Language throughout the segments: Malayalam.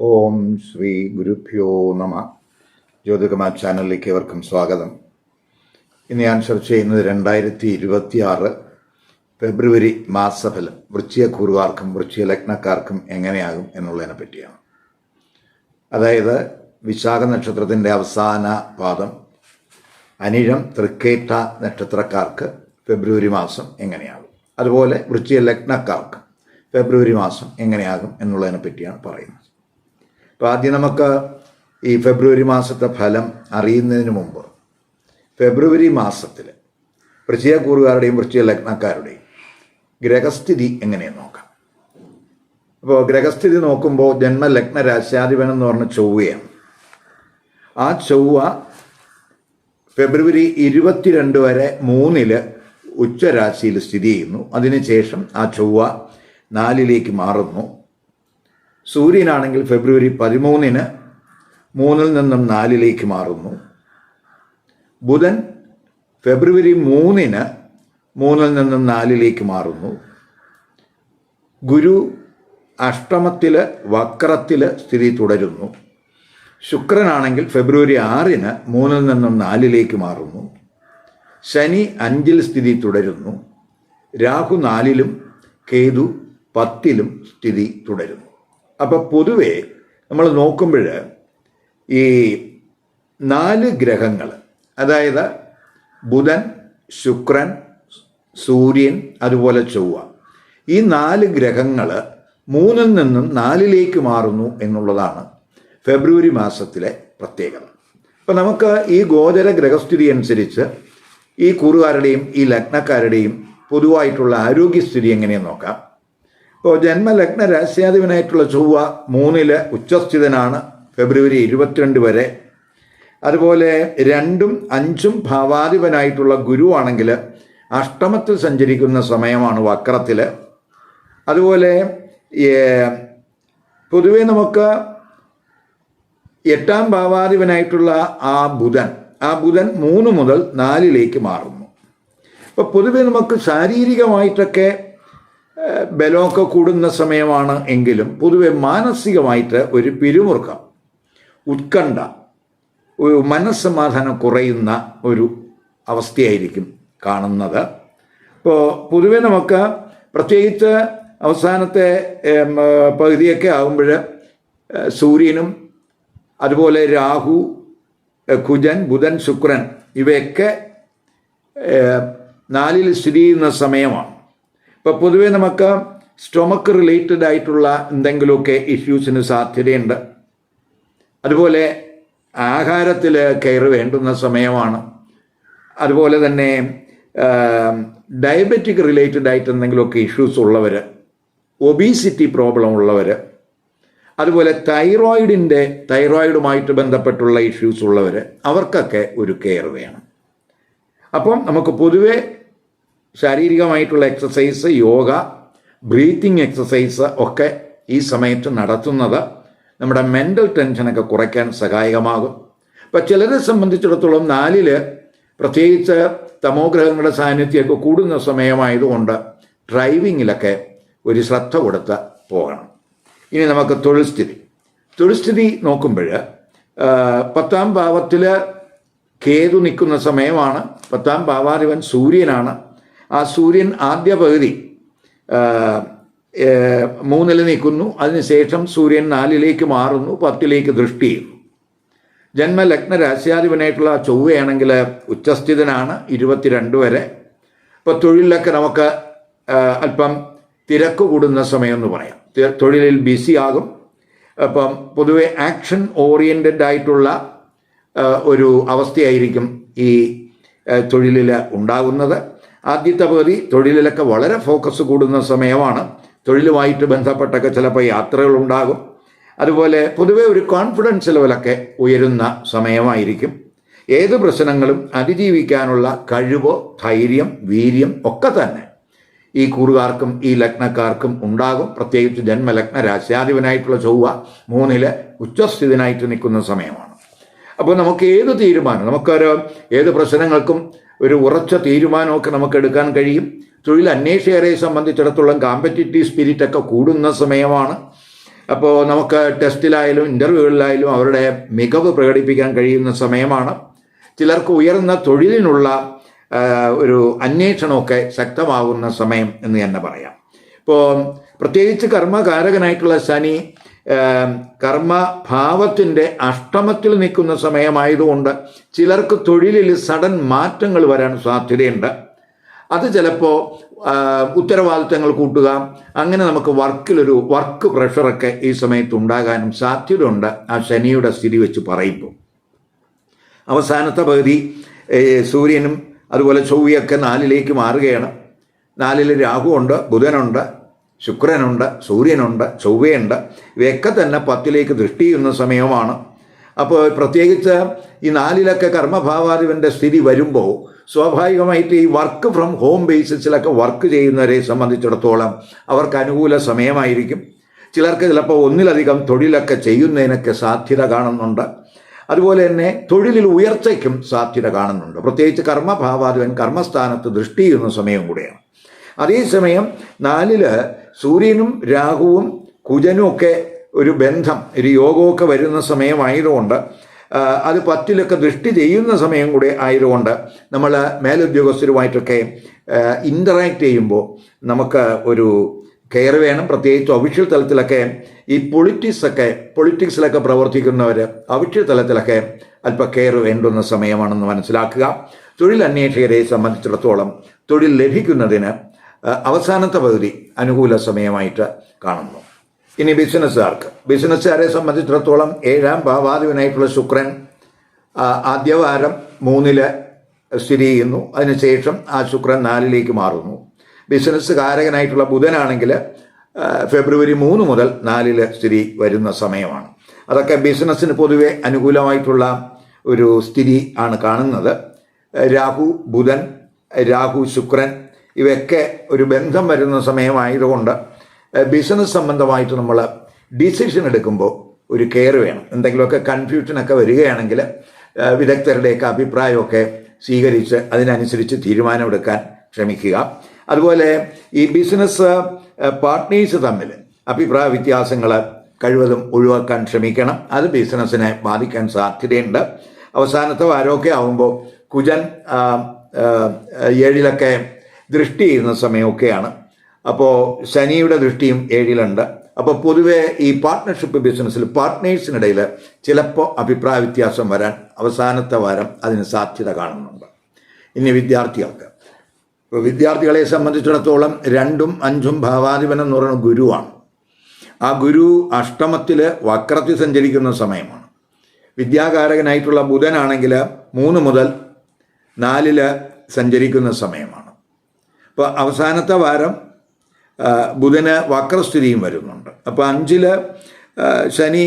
ഓം ശ്രീ ഗുരുഭ്യോ നമ. ജ്യോതികുമാർ ചാനലിലേക്ക് ഏവർക്കും സ്വാഗതം. ഇന്ന് ഞാൻ ചർച്ച ചെയ്യുന്നത് രണ്ടായിരത്തി ഇരുപത്തി ആറ് ഫെബ്രുവരി മാസഫലം. വൃശ്ചികക്കൂറുകാർക്കും വൃശ്ചിക ലഗ്നക്കാർക്കും എങ്ങനെയാകും എന്നുള്ളതിനെ പറ്റിയാണ്. അതായത് വിശാഖ നക്ഷത്രത്തിന്റെ അവസാന പാദം അനിഴം തൃക്കേറ്റ നക്ഷത്രക്കാർക്ക് ഫെബ്രുവരി മാസം എങ്ങനെയാകും? അതുപോലെ വൃശ്ചിക ലഗ്നക്കാർക്ക് ഫെബ്രുവരി മാസം എങ്ങനെയാകും എന്നുള്ളതിനെ പറ്റിയാണ് പറയുന്നത്. അപ്പോൾ ആദ്യം നമുക്ക് ഈ ഫെബ്രുവരി മാസത്തെ ഫലം അറിയുന്നതിന് മുമ്പ് ഫെബ്രുവരി മാസത്തിൽ വൃശ്ചിക കൂറുകാരുടെയും വൃശ്ചിക ലഗ്നക്കാരുടെയും ഗ്രഹസ്ഥിതി എങ്ങനെയെന്ന് നോക്കാം? അപ്പോൾ ഗ്രഹസ്ഥിതി നോക്കുമ്പോൾ ജന്മലഗ്ന രാശ്യാധിപനം എന്ന് പറഞ്ഞ ചൊവ്വയാണ്. ആ ചൊവ്വ ഫെബ്രുവരി ഇരുപത്തിരണ്ട് വരെ മൂന്നിൽ ഉച്ചരാശിയിൽ സ്ഥിതി ചെയ്യുന്നു. അതിനുശേഷം ആ ചൊവ്വ നാലിലേക്ക് മാറുന്നു. സൂര്യനാണെങ്കിൽ ഫെബ്രുവരി പതിമൂന്നിന് മൂന്നിൽ നിന്നും നാലിലേക്ക് മാറുന്നു. ബുധൻ ഫെബ്രുവരി മൂന്നിന് മൂന്നിൽ നിന്നും നാലിലേക്ക് മാറുന്നു. ഗുരു അഷ്ടമത്തിൽ വക്രത്തിൽ സ്ഥിതി തുടരുന്നു. ശുക്രനാണെങ്കിൽ ഫെബ്രുവരി ആറിന് മൂന്നിൽ നിന്നും നാലിലേക്ക് മാറുന്നു. ശനി അഞ്ചിൽ സ്ഥിതി തുടരുന്നു. രാഹു നാലിലും കേതു പത്തിലും സ്ഥിതി തുടരുന്നു. അപ്പോൾ പൊതുവെ നമ്മൾ നോക്കുമ്പോൾ ഈ നാല് ഗ്രഹങ്ങൾ അതായത് ബുധൻ ശുക്രൻ സൂര്യൻ അതുപോലെ ചൊവ്വ ഈ നാല് ഗ്രഹങ്ങൾ മൂന്നിൽ നിന്നും നാലിലേക്ക് മാറുന്നു എന്നുള്ളതാണ് ഫെബ്രുവരി മാസത്തിലെ പ്രത്യേകത. അപ്പം നമുക്ക് ഈ ഗോചര ഗ്രഹസ്ഥിതി അനുസരിച്ച് ഈ കൂറുകാരുടെയും ഈ ലഗ്നക്കാരുടെയും പൊതുവായിട്ടുള്ള ആരോഗ്യസ്ഥിതി എങ്ങനെയെന്ന് നോക്കാം. ഇപ്പോൾ ജന്മലഗ്ന രാശ്യാധിപനായിട്ടുള്ള ചൊവ്വ മൂന്നിൽ ഉച്ചസ്ഥിതനാണ് ഫെബ്രുവരി ഇരുപത്തിരണ്ട് വരെ. അതുപോലെ രണ്ടും അഞ്ചും ഭാവാധിപനായിട്ടുള്ള ഗുരുവാണെങ്കിൽ അഷ്ടമത്തിൽ സഞ്ചരിക്കുന്ന സമയമാണ് വക്രത്തിൽ അതുപോലെ പൊതുവെ നമുക്ക് എട്ടാം ഭാവാധിപനായിട്ടുള്ള ആ ബുധൻ ആ ബുധൻ മൂന്ന് മുതൽ നാലിലേക്ക് മാറുന്നു. അപ്പോൾ പൊതുവെ നമുക്ക് ശാരീരികമായിട്ടൊക്കെ ബലമൊക്കെ കൂടുന്ന സമയമാണ് എങ്കിലും പൊതുവെ മാനസികമായിട്ട് ഒരു പിരിമുറുക്കം ഉത്കണ്ഠ ഒരു മനസ്സമാധാനം കുറയുന്ന ഒരു അവസ്ഥയായിരിക്കും കാണുന്നത്. ഇപ്പോൾ പൊതുവെ നമുക്ക് പ്രത്യേകിച്ച് അവസാനത്തെ പകുതിയൊക്കെ ആകുമ്പോൾ സൂര്യനും അതുപോലെ രാഹു കുജൻ ബുധൻ ശുക്രൻ ഇവയൊക്കെ നാലിൽ സ്ഥിതി ചെയ്യുന്ന സമയമാണ്. ഇപ്പോൾ പൊതുവേ നമുക്ക് സ്റ്റൊമക്ക് റിലേറ്റഡ് ആയിട്ടുള്ള എന്തെങ്കിലുമൊക്കെ ഇഷ്യൂസിന് സാധ്യതയുണ്ട്. അതുപോലെ ആഹാരത്തിൽ കയറി വേണ്ടുന്ന സമയമാണ്. അതുപോലെ തന്നെ ഡയബറ്റിക് റിലേറ്റഡ് ആയിട്ട് എന്തെങ്കിലുമൊക്കെ ഇഷ്യൂസ് ഉള്ളവർ ഒബീസിറ്റി പ്രോബ്ലം ഉള്ളവർ അതുപോലെ തൈറോയിഡിന്റെ തൈറോയിഡുമായിട്ട് ബന്ധപ്പെട്ടുള്ള ഇഷ്യൂസ് ഉള്ളവർ അവർക്കൊക്കെ ഒരു കെയർ വേണം. അപ്പം നമുക്ക് പൊതുവെ ശാരീരികമായിട്ടുള്ള എക്സസൈസ് യോഗ ബ്രീത്തിങ് എക്സസൈസ് ഒക്കെ ഈ സമയത്ത് നടത്തുന്നത് നമ്മുടെ മെന്റൽ ടെൻഷനൊക്കെ കുറയ്ക്കാൻ സഹായകമാകും. ഇപ്പം ചിലരെ സംബന്ധിച്ചിടത്തോളം നാലിൽ പ്രത്യേകിച്ച് തമോഗ്രഹങ്ങളുടെ സാന്നിധ്യമൊക്കെ കൂടുന്ന സമയമായതുകൊണ്ട് ഡ്രൈവിങ്ങിലൊക്കെ ഒരു ശ്രദ്ധ കൊടുത്ത് പോകണം. ഇനി നമുക്ക് തൊഴിൽ സ്ഥിതി തൊഴിൽ സ്ഥിതി നോക്കുമ്പോൾ പത്താം ഭാവത്തിൽ കേതു നിൽക്കുന്ന സമയമാണ്. പത്താം ഭാവാധിപൻ സൂര്യനാണ്. ആ സൂര്യൻ ആദ്യ പകുതി മൂന്നിൽ നിൽക്കുന്നു. അതിനുശേഷം സൂര്യൻ നാലിലേക്ക് മാറുന്നു പത്തിലേക്ക് ദൃഷ്ടി ചെയ്യുന്നു. ജന്മലഗ്ന രാശ്യാധിപനായിട്ടുള്ള ചൊവ്വയാണെങ്കിൽ ഉച്ചസ്ഥിതനാണ് ഇരുപത്തിരണ്ട് വരെ. ഇപ്പോൾ തൊഴിലിലൊക്കെ നമുക്ക് അല്പം തിരക്ക് കൂടുന്ന സമയം എന്ന് പറയാം. തൊഴിലിൽ ബിസി ആകും. അപ്പം പൊതുവെ ആക്ഷൻ ഓറിയന്റഡ് ആയിട്ടുള്ള ഒരു അവസ്ഥയായിരിക്കും ഈ തൊഴിലിൽ ഉണ്ടാകുന്നത്. ആദ്യത്തെ പകുതി തൊഴിലിലൊക്കെ വളരെ ഫോക്കസ് കൂടുന്ന സമയമാണ്. തൊഴിലുമായിട്ട് ബന്ധപ്പെട്ടൊക്കെ ചിലപ്പോൾ യാത്രകൾ ഉണ്ടാകും അതുപോലെ പൊതുവെ ഒരു കോൺഫിഡൻസ് ലെവലൊക്കെ ഉയരുന്ന സമയമായിരിക്കും. ഏത് പ്രശ്നങ്ങളും അതിജീവിക്കാനുള്ള കഴിവോ ധൈര്യം വീര്യം ഒക്കെ തന്നെ ഈ കൂറുകാർക്കും ഈ ലഗ്നക്കാർക്കും ഉണ്ടാകും. പ്രത്യേകിച്ച് ജന്മലഗ്ന രാശ്യാധിപനായിട്ടുള്ള ചൊവ്വ മൂന്നിൽ ഉച്ചസ്ഥിതനായിട്ട് നിൽക്കുന്ന സമയമാണ്. അപ്പോൾ നമുക്ക് ഏത് തീരുമാനം നമുക്കൊരു ഏത് പ്രശ്നങ്ങൾക്കും ഒരു ഉറച്ച തീരുമാനമൊക്കെ നമുക്ക് എടുക്കാൻ കഴിയും. തൊഴിൽ അന്വേഷകരെ സംബന്ധിച്ചിടത്തോളം കോമ്പറ്റിറ്റീവ് സ്പിരിറ്റ് ഒക്കെ കൂടുന്ന സമയമാണ്. അപ്പോൾ നമുക്ക് ടെസ്റ്റിലായാലും ഇന്റർവ്യൂകളിലായാലും അവരുടെ മികവ് പ്രകടിപ്പിക്കാൻ കഴിയുന്ന സമയമാണ്. ചിലർക്ക് ഉയർന്ന തൊഴിലിനുള്ള ഒരു അന്വേഷണമൊക്കെ ശക്തമാകുന്ന സമയം എന്ന് തന്നെ പറയാം. ഇപ്പോൾ പ്രത്യേകിച്ച് കർമ്മകാരകനായിട്ടുള്ള ശനി കർമ്മഭാവത്തിന്റെ അഷ്ടമത്തിൽ നിൽക്കുന്ന സമയമായതുകൊണ്ട് ചിലർക്ക് തൊഴിലിൽ സഡൻ മാറ്റങ്ങൾ വരാൻ സാധ്യതയുണ്ട്. അത് ചിലപ്പോൾ ഉത്തരവാദിത്തങ്ങൾ കൂട്ടുക അങ്ങനെ നമുക്ക് വർക്കിലൊരു വർക്ക് പ്രഷറൊക്കെ ഈ സമയത്ത് ഉണ്ടാകാനും സാധ്യതയുണ്ട് ആ ശനിയുടെ സ്ഥിതി വെച്ച് പറയുമ്പോൾ. അവസാനത്തെ പകുതി സൂര്യനും അതുപോലെ ചൊവ്വയൊക്കെ നാലിലേക്ക് മാറുകയാണ്. നാലിൽ രാഹുവുണ്ട് ബുധനുണ്ട് ശുക്രനുണ്ട് സൂര്യനുണ്ട് ചൊവ്വയുണ്ട്. ഇവയൊക്കെ തന്നെ പത്തിലേക്ക് ദൃഷ്ടി ചെയ്യുന്ന സമയമാണ്. അപ്പോൾ പ്രത്യേകിച്ച് ഈ നാലിലൊക്കെ കർമ്മഭാവാധിപന്റെ സ്ഥിതി വരുമ്പോൾ സ്വാഭാവികമായിട്ട് ഈ വർക്ക് ഫ്രം ഹോം ബേസിസിലൊക്കെ വർക്ക് ചെയ്യുന്നവരെ സംബന്ധിച്ചിടത്തോളം അവർക്ക് അനുകൂല സമയമായിരിക്കും. ചിലർക്ക് ചിലപ്പോൾ ഒന്നിലധികം തൊഴിലൊക്കെ ചെയ്യുന്നതിനൊക്കെ സാധ്യത കാണുന്നുണ്ട്. അതുപോലെ തന്നെ തൊഴിലിൽ ഉയർച്ചയ്ക്കും സാധ്യത കാണുന്നുണ്ട്. പ്രത്യേകിച്ച് കർമ്മഭാവാധിപൻ കർമ്മസ്ഥാനത്ത് ദൃഷ്ടി ചെയ്യുന്ന സമയം കൂടെയാണ്. അതേസമയം നാലിൽ സൂര്യനും രാഹുവും കുജനും ഒക്കെ ഒരു ബന്ധം ഒരു യോഗമൊക്കെ വരുന്ന സമയമായതുകൊണ്ട് അത് പത്തിലൊക്കെ ദൃഷ്ടി ചെയ്യുന്ന സമയം കൂടെ ആയതുകൊണ്ട് നമ്മൾ മേലുദ്യോഗസ്ഥരുമായിട്ടൊക്കെ ഇന്ററാക്റ്റ് ചെയ്യുമ്പോൾ നമുക്ക് ഒരു കെയർ വേണം. പ്രത്യേകിച്ച് ഒഫീഷ്യൽ തലത്തിലൊക്കെ ഈ പൊളിറ്റിക്സൊക്കെ പൊളിറ്റിക്സിലൊക്കെ പ്രവർത്തിക്കുന്നവർ ഒഫീഷ്യൽ തലത്തിലൊക്കെ അല്പം കെയർ വേണ്ടുന്ന സമയമാണെന്ന് മനസ്സിലാക്കുക. തൊഴിൽ അന്വേഷകരെ സംബന്ധിച്ചിടത്തോളം തൊഴിൽ ലഭിക്കുന്നതിന് അവസാനത്തെ പകുതി അനുകൂല സമയമായിട്ട് കാണുന്നു. ഇനി ബിസിനസ്സുകാർക്ക്. ബിസിനസ്സുകാരെ സംബന്ധിച്ചിടത്തോളം ഏഴാം ഭാവാധിപനായിട്ടുള്ള ശുക്രൻ ആദ്യവാരം മൂന്നിൽ സ്ഥിതി ചെയ്യുന്നു. അതിനുശേഷം ആ ശുക്രൻ നാലിലേക്ക് മാറുന്നു. ബിസിനസ് കാരകനായിട്ടുള്ള ബുധനാണെങ്കിൽ ഫെബ്രുവരി മൂന്ന് മുതൽ നാലിൽ സ്ഥിതി വരുന്ന സമയമാണ്. അതൊക്കെ ബിസിനസ്സിന് പൊതുവെ അനുകൂലമായിട്ടുള്ള ഒരു സ്ഥിതി ആണ് കാണുന്നത്. രാഹു ബുധൻ രാഹു ശുക്രൻ ഇവയൊക്കെ ഒരു ബന്ധം വരുന്ന സമയമായതുകൊണ്ട് ബിസിനസ് സംബന്ധമായിട്ട് നമ്മൾ ഡിസിഷൻ എടുക്കുമ്പോൾ ഒരു കെയർ വേണം. എന്തെങ്കിലുമൊക്കെ കൺഫ്യൂഷനൊക്കെ വരികയാണെങ്കിൽ വിദഗ്ധരുടെയൊക്കെ അഭിപ്രായമൊക്കെ സ്വീകരിച്ച് അതിനനുസരിച്ച് തീരുമാനമെടുക്കാൻ ശ്രമിക്കുക. അതുപോലെ ഈ ബിസിനസ് പാർട്ട്നേഴ്സ് തമ്മിൽ അഭിപ്രായ വ്യത്യാസങ്ങൾ കഴിവതും ഒഴിവാക്കാൻ ശ്രമിക്കണം. അത് ബിസിനസ്സിനെ ബാധിക്കാൻ സാധ്യതയുണ്ട്. അവസാനത്തെ ആരോഗ്യമാകുമ്പോൾ കുജൻ ഏഴിലൊക്കെ ദൃഷ്ടി ചെയ്യുന്ന സമയമൊക്കെയാണ്. അപ്പോൾ ശനിയുടെ ദൃഷ്ടിയും ഏഴിലുണ്ട്. അപ്പോൾ പൊതുവെ ഈ പാർട്ട്ണർഷിപ്പ് ബിസിനസ്സിൽ പാർട്ട്നേഴ്സിനിടയിൽ ചിലപ്പോൾ അഭിപ്രായ വ്യത്യാസം വരാൻ അവസാനത്തെ വാരം അതിന് സാധ്യത കാണുന്നുണ്ട്. ഇനി വിദ്യാർത്ഥികൾക്ക്. വിദ്യാർത്ഥികളെ സംബന്ധിച്ചിടത്തോളം രണ്ടും അഞ്ചും ഭാവാധിപൻ എന്ന് പറയുന്ന ഗുരുവാണ്. ആ ഗുരു അഷ്ടമത്തിൽ വക്രത്തിൽ സഞ്ചരിക്കുന്ന സമയമാണ്. വിദ്യാകാരകനായിട്ടുള്ള ബുധനാണെങ്കിൽ മൂന്ന് മുതൽ നാലിൽ സഞ്ചരിക്കുന്ന സമയമാണ്. അപ്പോൾ അവസാനത്തെ വാരം ബുധന് വക്രസ്ഥിതിയും വരുന്നുണ്ട്. അപ്പോൾ അഞ്ചിൽ ശനി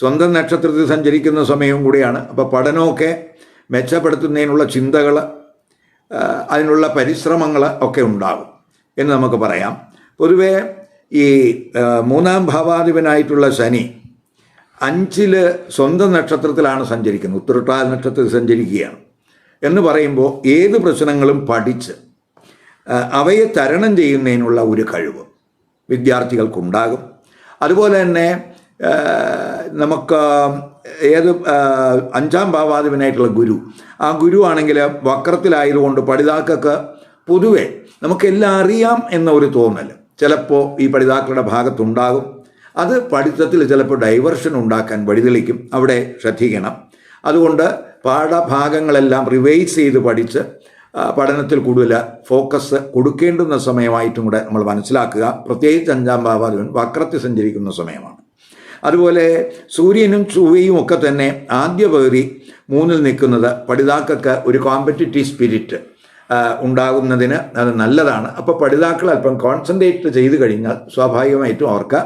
സ്വന്തം നക്ഷത്രത്തിൽ സഞ്ചരിക്കുന്ന സമയവും കൂടിയാണ്. അപ്പോൾ പഠനമൊക്കെ മെച്ചപ്പെടുത്തുന്നതിനുള്ള ചിന്തകൾ അതിനുള്ള പരിശ്രമങ്ങൾ ഒക്കെ ഉണ്ടാകും എന്ന് നമുക്ക് പറയാം. പൊതുവേ ഈ മൂന്നാം ഭാവാധിപനായിട്ടുള്ള ശനി അഞ്ചിൽ സ്വന്തം നക്ഷത്രത്തിലാണ് സഞ്ചരിക്കുന്നത്. ഉത്തരട്ടാൽ നക്ഷത്രത്തിൽ സഞ്ചരിക്കുകയാണ് എന്ന് പറയുമ്പോൾ ഏത് പ്രശ്നങ്ങളും പഠിച്ച് അവയെ തരണം ചെയ്യുന്നതിനുള്ള ഒരു കഴിവ് വിദ്യാർത്ഥികൾക്കുണ്ടാകും. അതുപോലെ തന്നെ നമുക്ക് ഏത് അഞ്ചാം ഭാവാധിപനായിട്ടുള്ള ഗുരു ആ ഗുരു ആണെങ്കിൽ വക്രത്തിലായതുകൊണ്ട് പഠിതാക്കൾക്ക് പൊതുവെ നമുക്കെല്ലാം അറിയാം എന്ന ഒരു തോന്നൽ ചിലപ്പോൾ ഈ പഠിതാക്കളുടെ ഭാഗത്തുണ്ടാകും. അത് പഠിത്തത്തിൽ ചിലപ്പോൾ ഡൈവർഷൻ ഉണ്ടാക്കാൻ വഴിതെളിക്കും. അവിടെ ശ്രദ്ധിക്കണം. അതുകൊണ്ട് പാഠഭാഗങ്ങളെല്ലാം റിവൈസ് ചെയ്ത് പഠിച്ച് പഠനത്തിൽ കൂടുതൽ ഫോക്കസ് കൊടുക്കേണ്ടുന്ന സമയമായിട്ടും കൂടെ നമ്മൾ മനസ്സിലാക്കുക. പ്രത്യേകിച്ച് അഞ്ചാം ഭാവാധിപൻ വക്രത്തിൽ സഞ്ചരിക്കുന്ന സമയമാണ്. അതുപോലെ സൂര്യനും ചൊവ്വയും ഒക്കെ തന്നെ ആദ്യ പകുതി മൂന്നിൽ നിൽക്കുന്നത് പഠിതാക്കൾക്ക് ഒരു കോമ്പറ്റിറ്റീവ് സ്പിരിറ്റ് ഉണ്ടാകുന്നതിന് അത് നല്ലതാണ്. അപ്പോൾ പഠിതാക്കൾ അല്പം കോൺസെൻട്രേറ്റ് ചെയ്ത് കഴിഞ്ഞാൽ സ്വാഭാവികമായിട്ടും അവർക്ക്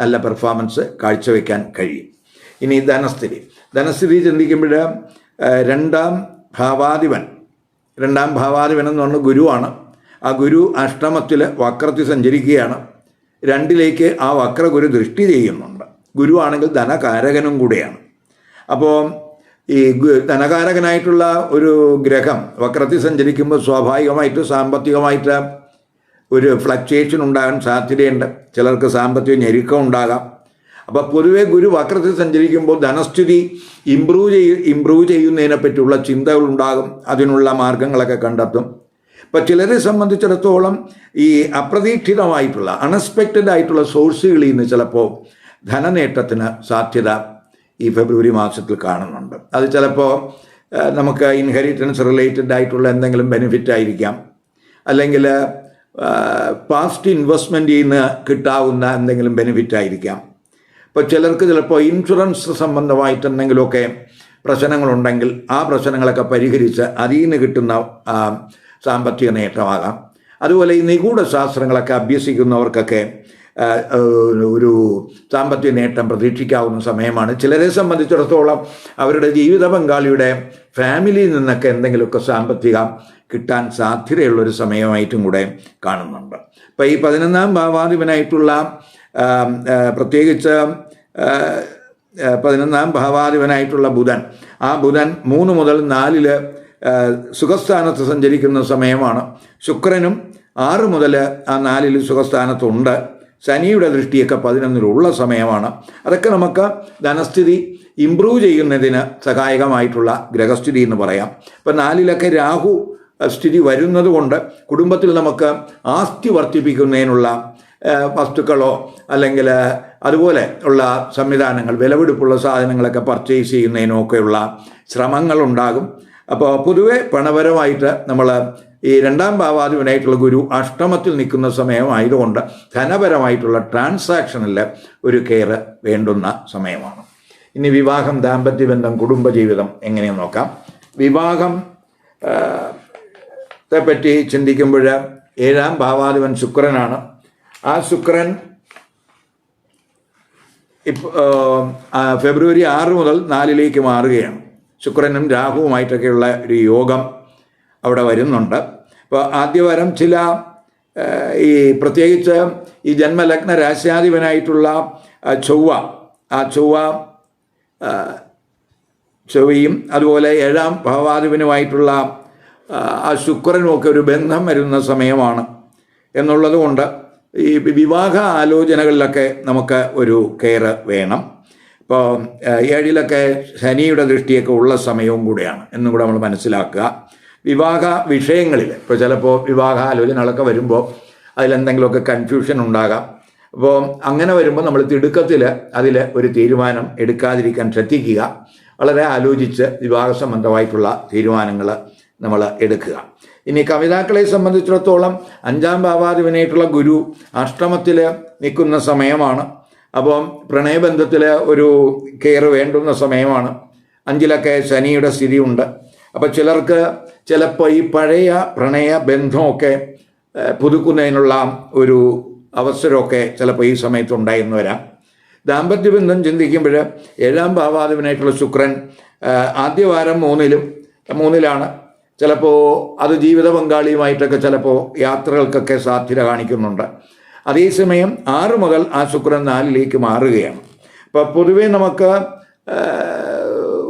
നല്ല പെർഫോമൻസ് കാഴ്ചവെക്കാൻ കഴിയും. ഇനി ധനസ്ഥിതി. ധനസ്ഥിതി ചിന്തിക്കുമ്പോൾ രണ്ടാം ഭാവാധിപൻ രണ്ടാം ഭാവാധിപൻ എന്ന് പറഞ്ഞ ഗുരുവാണ്. ആ ഗുരു അഷ്ടമത്തിൽ വക്രത്തിൽ സഞ്ചരിക്കുകയാണ്. രണ്ടിലേക്ക് ആ വക്രഗുരു ദൃഷ്ടി ചെയ്യുന്നുണ്ട്. ഗുരുവാണെങ്കിൽ ധനകാരകനും കൂടെയാണ്. അപ്പോൾ ഈ ധനകാരകനായിട്ടുള്ള ഒരു ഗ്രഹം വക്രത്തിൽ സഞ്ചരിക്കുമ്പോൾ സ്വാഭാവികമായിട്ട് സാമ്പത്തികമായിട്ട് ഒരു ഫ്ലക്ച്വേഷൻ ഉണ്ടാകാൻ സാധ്യതയുണ്ട്. ചിലർക്ക് സാമ്പത്തിക ഞെരുക്കം ഉണ്ടാകാം. അപ്പോൾ പൊതുവെ ഗുരു വക്രത്തിൽ സഞ്ചരിക്കുമ്പോൾ ധനസ്ഥിതി ഇംപ്രൂവ് ചെയ്യ ഇമ്പ്രൂവ് ചെയ്യുന്നതിനെ പറ്റിയുള്ള ചിന്തകളുണ്ടാകും അതിനുള്ള മാർഗങ്ങളൊക്കെ കണ്ടെത്തും. ഇപ്പം ചിലരെ സംബന്ധിച്ചിടത്തോളം ഈ അപ്രതീക്ഷിതമായിട്ടുള്ള അൺഎക്സ്പെക്റ്റഡ് ആയിട്ടുള്ള സോഴ്സുകളിൽ നിന്ന് ചിലപ്പോൾ ധനനേട്ടത്തിന് സാധ്യത ഈ ഫെബ്രുവരി മാസത്തിൽ കാണുന്നുണ്ട്. അത് ചിലപ്പോൾ നമുക്ക് ഇൻഹെറിറ്റൻസ് റിലേറ്റഡ് ആയിട്ടുള്ള എന്തെങ്കിലും ബെനിഫിറ്റ് ആയിരിക്കാം. അല്ലെങ്കിൽ പാസ്റ്റ് ഇൻവെസ്റ്റ്മെന്റിൽ നിന്ന് കിട്ടാവുന്ന എന്തെങ്കിലും ബെനിഫിറ്റ് ആയിരിക്കാം. ഇപ്പോൾ ചിലർക്ക് ചിലപ്പോൾ ഇൻഷുറൻസ് സംബന്ധമായിട്ട് എന്തെങ്കിലുമൊക്കെ പ്രശ്നങ്ങളുണ്ടെങ്കിൽ ആ പ്രശ്നങ്ങളൊക്കെ പരിഹരിച്ച് അതിൽ നിന്ന് കിട്ടുന്ന സാമ്പത്തിക നേട്ടമാകാം. അതുപോലെ ഈ നിഗൂഢ ശാസ്ത്രങ്ങളൊക്കെ അഭ്യസിക്കുന്നവർക്കൊക്കെ ഒരു സാമ്പത്തിക നേട്ടം പ്രതീക്ഷിക്കാവുന്ന സമയമാണ്. ചിലരെ സംബന്ധിച്ചിടത്തോളം അവരുടെ ജീവിത പങ്കാളിയുടെ ഫാമിലിയിൽ നിന്നൊക്കെ എന്തെങ്കിലുമൊക്കെ സാമ്പത്തിക കിട്ടാൻ സാധ്യതയുള്ളൊരു സമയമായിട്ടും കൂടെ കാണുന്നുണ്ട്. അപ്പോൾ ഈ പതിനൊന്നാം ഭാവാധിപനായിട്ടുള്ള പ്രത്യേകിച്ച് പതിനൊന്നാം ഭാവാധിപനായിട്ടുള്ള ബുധൻ. ആ ബുധൻ മൂന്ന് മുതൽ നാലിൽ സുഖസ്ഥാനത്ത് സഞ്ചരിക്കുന്ന സമയമാണ്. ശുക്രനും ആറ് മുതൽ ആ നാലിൽ സുഖസ്ഥാനത്തുണ്ട്. ശനിയുടെ ദൃഷ്ടിയൊക്കെ പതിനൊന്നിലുള്ള സമയമാണ്. അതൊക്കെ നമുക്ക് ധനസ്ഥിതി ഇമ്പ്രൂവ് ചെയ്യുന്നതിന് സഹായകമായിട്ടുള്ള ഗ്രഹസ്ഥിതി എന്ന് പറയാം. ഇപ്പം നാലിലൊക്കെ രാഹു സ്ഥിതി വരുന്നത് കൊണ്ട് കുടുംബത്തിൽ നമുക്ക് ആസ്തി വർദ്ധിപ്പിക്കുന്നതിനുള്ള വസ്തുക്കളോ അല്ലെങ്കിൽ അതുപോലെ ഉള്ള സംവിധാനങ്ങൾ വിലപിടിപ്പുള്ള സാധനങ്ങളൊക്കെ പർച്ചേസ് ചെയ്യുന്നതിനൊക്കെയുള്ള ശ്രമങ്ങൾ ശ്രമങ്ങളുണ്ടാകും. അപ്പോൾ പൊതുവെ പണപരമായിട്ട് നമ്മൾ ഈ രണ്ടാം ഭാവാധിപനായിട്ടുള്ള ഗുരു അഷ്ടമത്തിൽ നിൽക്കുന്ന സമയമായതുകൊണ്ട് ധനപരമായിട്ടുള്ള ട്രാൻസാക്ഷനിൽ ഒരു കെയർ വേണ്ടുന്ന സമയമാണ്. ഇനി വിവാഹം ദാമ്പത്യബന്ധം കുടുംബജീവിതം എങ്ങനെയെന്ന് നോക്കാം? വിവാഹം ത്തെപ്പറ്റി പറ്റി ചിന്തിക്കുമ്പോൾ ഏഴാം ഭാവാധിപൻ ശുക്രനാണ്. ആ ശുക്രൻ ഇപ്പോൾ ഫെബ്രുവരി ആറ് മുതൽ നാലിലേക്ക് മാറുകയാണ്. ശുക്രനും രാഹുവുമായിട്ടൊക്കെയുള്ള ഒരു യോഗം അവിടെ വരുന്നുണ്ട്. അപ്പോൾ ആദ്യവാരം ചില ഈ പ്രത്യേകിച്ച് ഈ ജന്മലഗ്ന രാശ്യാധിപനായിട്ടുള്ള ചൊവ്വ ആ ചൊവ്വ ചൊവ്വയും അതുപോലെ ഏഴാം ഭാവാധിപനുമായിട്ടുള്ള ആ, ശുക്രനുമൊക്കെ ഒരു ബന്ധം വരുന്ന സമയമാണ് എന്നുള്ളത് കൊണ്ട് ഈ വിവാഹ ആലോചനകളിലൊക്കെ നമുക്ക് ഒരു കെയർ വേണം. ഇപ്പോൾ ഏഴിലൊക്കെ ശനിയുടെ ദൃഷ്ടിയൊക്കെ ഉള്ള സമയവും കൂടെയാണ്. എന്നും കൂടെ നമ്മൾ മനസ്സിലാക്കുക. വിവാഹ വിഷയങ്ങളിൽ ഇപ്പോൾ ചിലപ്പോൾ വിവാഹ ആലോചനകളൊക്കെ വരുമ്പോൾ അതിലെന്തെങ്കിലുമൊക്കെ കൺഫ്യൂഷൻ ഉണ്ടാകാം. അപ്പോൾ അങ്ങനെ വരുമ്പോൾ നമ്മൾ തിടുക്കത്തിൽ അതിൽ ഒരു തീരുമാനം എടുക്കാതിരിക്കാൻ ശ്രദ്ധിക്കുക. വളരെ ആലോചിച്ച് വിവാഹ സംബന്ധമായിട്ടുള്ള തീരുമാനങ്ങൾ നമ്മൾ എടുക്കുക. ഇനി കവിതാക്കളെ സംബന്ധിച്ചിടത്തോളം അഞ്ചാം ഭാവാധിപനായിട്ടുള്ള ഗുരു അഷ്ടമത്തിൽ നിൽക്കുന്ന സമയമാണ്. അപ്പം പ്രണയബന്ധത്തിൽ ഒരു കെയർ വേണ്ടുന്ന സമയമാണ്. അഞ്ചിലൊക്കെ ശനിയുടെ സ്ഥിതിയുണ്ട്. അപ്പോൾ ചിലർക്ക് ചിലപ്പോൾ ഈ പഴയ പ്രണയ ബന്ധമൊക്കെ പുതുക്കുന്നതിനുള്ള ഒരു അവസരമൊക്കെ ചിലപ്പോൾ ഈ സമയത്ത് ഉണ്ടായിരുന്നു വരാം. ദാമ്പത്യബന്ധം ചിന്തിക്കുമ്പോൾ ഏഴാം ഭാവാധിപനായിട്ടുള്ള ശുക്രൻ ആദ്യവാരം മൂന്നിലും മൂന്നിലാണ് ചിലപ്പോൾ അത് ജീവിത പങ്കാളിയുമായിട്ടൊക്കെ ചിലപ്പോൾ യാത്രകൾക്കൊക്കെ സാധ്യത കാണിക്കുന്നുണ്ട്. അതേസമയം ആറ് മുതൽ ആ ശുക്രൻ നാലിലേക്ക് മാറുകയാണ്. അപ്പോൾ പൊതുവേ നമുക്ക്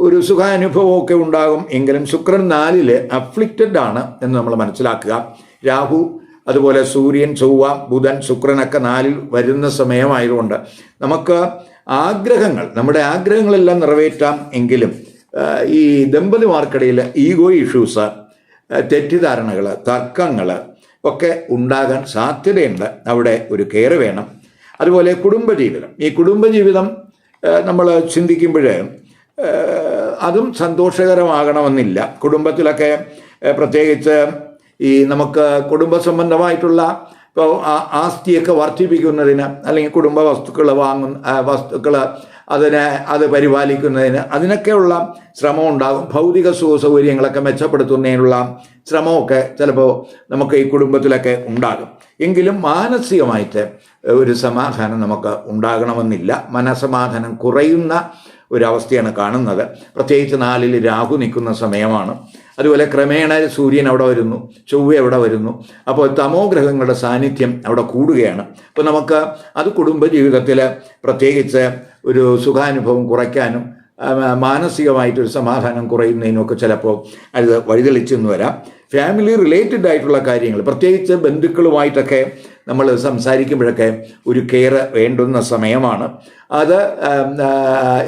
ഒരു സുഖാനുഭവമൊക്കെ ഉണ്ടാകും. എങ്കിലും ശുക്രൻ നാലിൽ അഫ്ലിക്റ്റഡ് ആണ് എന്ന് നമ്മൾ മനസ്സിലാക്കുക. രാഹു അതുപോലെ സൂര്യൻ ചൊവ്വ ബുധൻ ശുക്രനൊക്കെ നാലിൽ വരുന്ന സമയമായതുകൊണ്ട് നമുക്ക് ആഗ്രഹങ്ങൾ നമ്മുടെ ആഗ്രഹങ്ങളെല്ലാം നിറവേറ്റാം. എങ്കിലും ഈ ദമ്പതിമാർക്കിടയിൽ ഈഗോ ഇഷ്യൂസ് തെറ്റിദ്ധാരണകൾ തർക്കങ്ങൾ ഒക്കെ ഉണ്ടാകാൻ സാധ്യതയുണ്ട്. അവിടെ ഒരു കെയർ വേണം. അതുപോലെ കുടുംബജീവിതം. ഈ കുടുംബജീവിതം നമ്മൾ ചിന്തിക്കുമ്പോൾ അതും സന്തോഷകരമാകണമെന്നില്ല. കുടുംബത്തിലൊക്കെ പ്രത്യേകിച്ച് ഈ നമുക്ക് കുടുംബ സംബന്ധമായിട്ടുള്ള ഇപ്പോൾ ആസ്തിയൊക്കെ വർദ്ധിപ്പിക്കുന്നതിന് അല്ലെങ്കിൽ കുടുംബ വസ്തുക്കൾ വാങ്ങുന്ന വസ്തുക്കൾ അതിനെ അത് പരിപാലിക്കുന്നതിന് അതിനൊക്കെയുള്ള ശ്രമം ഉണ്ടാകും ഭൗതിക സുഖ സൗകര്യങ്ങളൊക്കെ മെച്ചപ്പെടുത്തുന്നതിനുള്ള ശ്രമമൊക്കെ ചിലപ്പോൾ നമുക്ക് ഈ കുടുംബത്തിലൊക്കെ ഉണ്ടാകും. എങ്കിലും മാനസികമായിട്ട് ഒരു സമാധാനം നമുക്ക് ഉണ്ടാകണമെന്നില്ല. മനസമാധാനം കുറയുന്ന ഒരവസ്ഥയാണ് കാണുന്നത്. പ്രത്യേകിച്ച് നാലിൽ രാഹു നിൽക്കുന്ന സമയമാണ്. അതുപോലെ ക്രമേണ സൂര്യൻ അവിടെ വരുന്നു ചൊവ്വ അവിടെ വരുന്നു. അപ്പോൾ തമോ ഗ്രഹങ്ങളുടെ സാന്നിധ്യം അവിടെ കൂടുകയാണ്. അപ്പോൾ നമുക്ക് അത് കുടുംബജീവിതത്തിൽ പ്രത്യേകിച്ച് ഒരു സുഖാനുഭവം കുറയ്ക്കാനും മാനസികമായിട്ടൊരു സമാധാനം കുറയുന്നതിനൊക്കെ ചിലപ്പോൾ അത് വഴിതെളിച്ചെന്ന് വരാം. ഫാമിലി റിലേറ്റഡ് ആയിട്ടുള്ള കാര്യങ്ങൾ പ്രത്യേകിച്ച് ബന്ധുക്കളുമായിട്ടൊക്കെ നമ്മൾ സംസാരിക്കുമ്പോഴൊക്കെ ഒരു കെയർ വേണ്ടുന്ന സമയമാണ്. അത്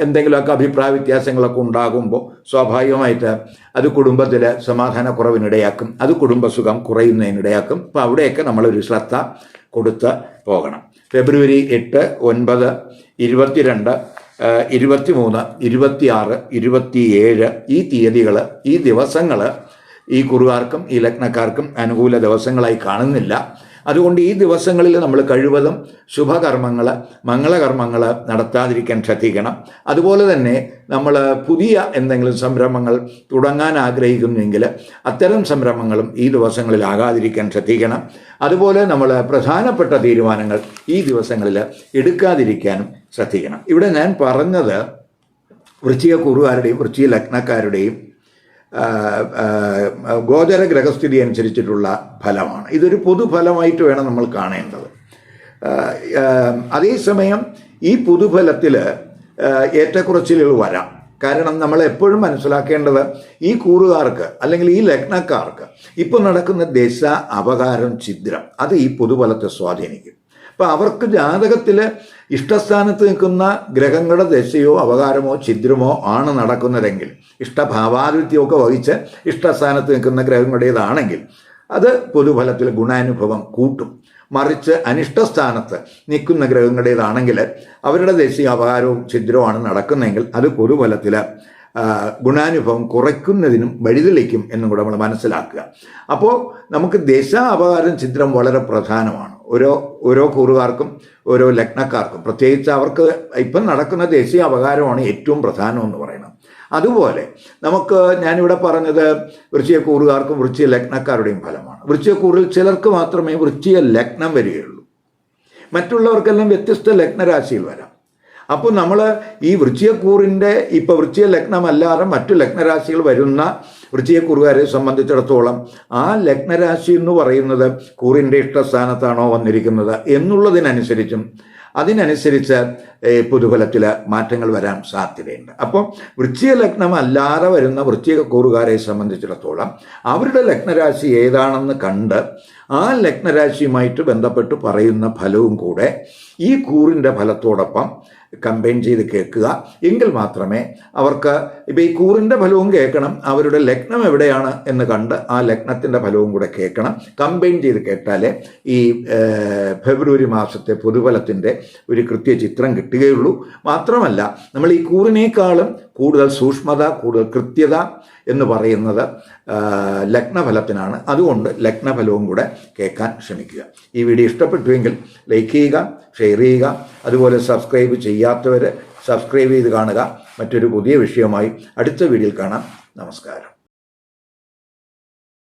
എന്തെങ്കിലുമൊക്കെ അഭിപ്രായ വ്യത്യാസങ്ങളൊക്കെ ഉണ്ടാകുമ്പോൾ സ്വാഭാവികമായിട്ട് അത് കുടുംബത്തിൽ സമാധാനക്കുറവിനിടയാക്കും അത് കുടുംബസുഖം കുറയുന്നതിനിടയാക്കും. അപ്പോൾ അവിടെയൊക്കെ നമ്മളൊരു ശ്രദ്ധ കൊടുത്ത് പോകണം. ഫെബ്രുവരി എട്ട് ഒൻപത് ഇരുപത്തിരണ്ട് ഇരുപത്തിമൂന്ന് ഇരുപത്തിയാറ് ഇരുപത്തിയേഴ് ഈ തീയതികൾ ഈ ദിവസങ്ങൾ ഈ കുറുകാർക്കും ഈ ലഗ്നക്കാർക്കും അനുകൂല ദിവസങ്ങളായി കാണുന്നില്ല. അതുകൊണ്ട് ഈ ദിവസങ്ങളിൽ നമ്മൾ കഴിവതും ശുഭകർമ്മങ്ങൾ മംഗളകർമ്മങ്ങൾ നടത്താതിരിക്കാൻ ശ്രദ്ധിക്കണം. അതുപോലെ തന്നെ നമ്മൾ പുതിയ എന്തെങ്കിലും സംരംഭങ്ങൾ തുടങ്ങാൻ ആഗ്രഹിക്കുന്നുവെങ്കിൽ അത്തരം സംരംഭങ്ങളും ഈ ദിവസങ്ങളിൽ ആകാതിരിക്കാൻ ശ്രദ്ധിക്കണം. അതുപോലെ നമ്മൾ പ്രധാനപ്പെട്ട തീരുമാനങ്ങൾ ഈ ദിവസങ്ങളിൽ എടുക്കാതിരിക്കാനും ശ്രദ്ധിക്കണം. ഇവിടെ ഞാൻ പറഞ്ഞത് വൃശ്ചിക കുറുകാരുടെയും വൃശ്ചിക ലഗ്നക്കാരുടെയും ഗോചര ഗ്രഹസ്ഥിതി അനുസരിച്ചിട്ടുള്ള ഫലമാണ്. ഇതൊരു പൊതുഫലമായിട്ട് വേണം നമ്മൾ കാണേണ്ടത്. അതേസമയം ഈ പൊതുഫലത്തിൽ ഏറ്റക്കുറച്ചിലുകൾ വരാം. കാരണം നമ്മൾ എപ്പോഴും മനസ്സിലാക്കേണ്ടത് ഈ കൂറുകാർക്ക് അല്ലെങ്കിൽ ഈ ലഗ്നക്കാർക്ക് ഇപ്പോൾ നടക്കുന്ന ദശ അപകാരം ഛിദ്രം അത് ഈ പൊതുഫലത്തെ സ്വാധീനിക്കും. അപ്പോൾ അവർക്ക് ജാതകത്തിൽ ഇഷ്ടസ്ഥാനത്ത് നിൽക്കുന്ന ഗ്രഹങ്ങളുടെ ദശയോ അവകാരമോ ഛിദ്രമോ ആണ് നടക്കുന്നതെങ്കിൽ ഇഷ്ടഭാവാദിത്യമൊക്കെ വഹിച്ച് ഇഷ്ടസ്ഥാനത്ത് നിൽക്കുന്ന ഗ്രഹങ്ങളുടേതാണെങ്കിൽ അത് പൊതുഫലത്തിൽ ഗുണാനുഭവം കൂട്ടും. മറിച്ച് അനിഷ്ടസ്ഥാനത്ത് നിൽക്കുന്ന ഗ്രഹങ്ങളുടേതാണെങ്കിൽ അവരുടെ ദേശീയ അപകാരവും ഛിദ്രവുമാണ് നടക്കുന്നതെങ്കിൽ അത് പൊതുഫലത്തിൽ ഗുണാനുഭവം കുറയ്ക്കുന്നതിനും വഴിതെളിക്കും എന്നും കൂടെ നമ്മൾ മനസ്സിലാക്കുക. അപ്പോൾ നമുക്ക് ദശ അപകാരം ചിത്രം വളരെ പ്രധാനമാണ്. ഓരോ ഓരോ കൂറുകാർക്കും ഓരോ ലഗ്നക്കാർക്കും. പ്രത്യേകിച്ച് അവർക്ക് ഇപ്പം നടക്കുന്ന ദേശീയ അപകാരമാണ് ഏറ്റവും പ്രധാനമെന്ന് പറയുന്നത് അതുപോലെ നമുക്ക് ഞാനിവിടെ പറഞ്ഞത് വൃശ്ചിക കൂറുകാർക്കും വൃശ്ചിക ലഗ്നക്കാരുടെയും ഫലമാണ്. വൃശ്ചിക കൂറിൽ ചിലർക്ക് മാത്രമേ വൃശ്ചിക ലഗ്നം വരികയുള്ളൂ. മറ്റുള്ളവർക്കെല്ലാം വ്യത്യസ്ത ലഗ്നരാശിയിൽ വരാം. അപ്പോൾ നമ്മൾ ഈ വൃശ്ചികക്കൂറിന്റെ ഇപ്പോൾ വൃശ്ചിക ലഗ്നമല്ലാതെ മറ്റു ലഗ്നരാശികൾ വരുന്ന വൃശ്ചികക്കൂറുകാരെ സംബന്ധിച്ചിടത്തോളം ആ ലഗ്നരാശി എന്ന് പറയുന്നത് കൂറിന്റെ ഇഷ്ടസ്ഥാനത്താണോ വന്നിരിക്കുന്നത് എന്നുള്ളതിനനുസരിച്ചും അതിനനുസരിച്ച് പുതുഫലത്തിൽ മാറ്റങ്ങൾ വരാൻ സാധ്യതയുണ്ട്. അപ്പം വൃശ്ചിക ലഗ്നം അല്ലാതെ വരുന്ന വൃശ്ചിക കൂറുകാരെ സംബന്ധിച്ചിടത്തോളം അവരുടെ ലഗ്നരാശി ഏതാണെന്ന് കണ്ട് ആ ലഗ്നരാശിയുമായിട്ട് ബന്ധപ്പെട്ട് പറയുന്ന ഫലവും കൂടെ ഈ കൂറിന്റെ ഫലത്തോടൊപ്പം കമ്പൈൻ ചെയ്ത് കേൾക്കുക. എങ്കിൽ മാത്രമേ അവർക്ക് ഇപ്പോൾ ഈ കൂറിന്റെ ഫലവും കേൾക്കണം അവരുടെ ലഗ്നം എവിടെയാണ് എന്ന് കണ്ട് ആ ലഗ്നത്തിന്റെ ഫലവും കൂടെ കേൾക്കണം. കമ്പൈൻ ചെയ്ത് കേട്ടാലേ ഈ ഫെബ്രുവരി മാസത്തെ പൊതുഫലത്തിന്റെ ഒരു കൃത്യ ചിത്രം കിട്ടുകയുള്ളൂ. മാത്രമല്ല നമ്മൾ ഈ കൂറിനേക്കാളും കൂടുതൽ സൂക്ഷ്മത കൂടുതൽ കൃത്യത എന്ന് പറയുന്നത് ലഗ്നഫലത്തിനാണ്. അതുകൊണ്ട് ലഗ്നഫലവും കൂടെ കേൾക്കാൻ ശ്രമിക്കുക. ഈ വീഡിയോ ഇഷ്ടപ്പെട്ടുവെങ്കിൽ ലൈക്ക് ചെയ്യുക ഷെയർ ചെയ്യുക അതുപോലെ സബ്സ്ക്രൈബ് ചെയ്യാത്തവർ സബ്സ്ക്രൈബ് ചെയ്ത് കാണുക. മറ്റൊരു പുതിയ വിഷയമായി അടുത്ത വീഡിയോയിൽ കാണാം. നമസ്കാരം.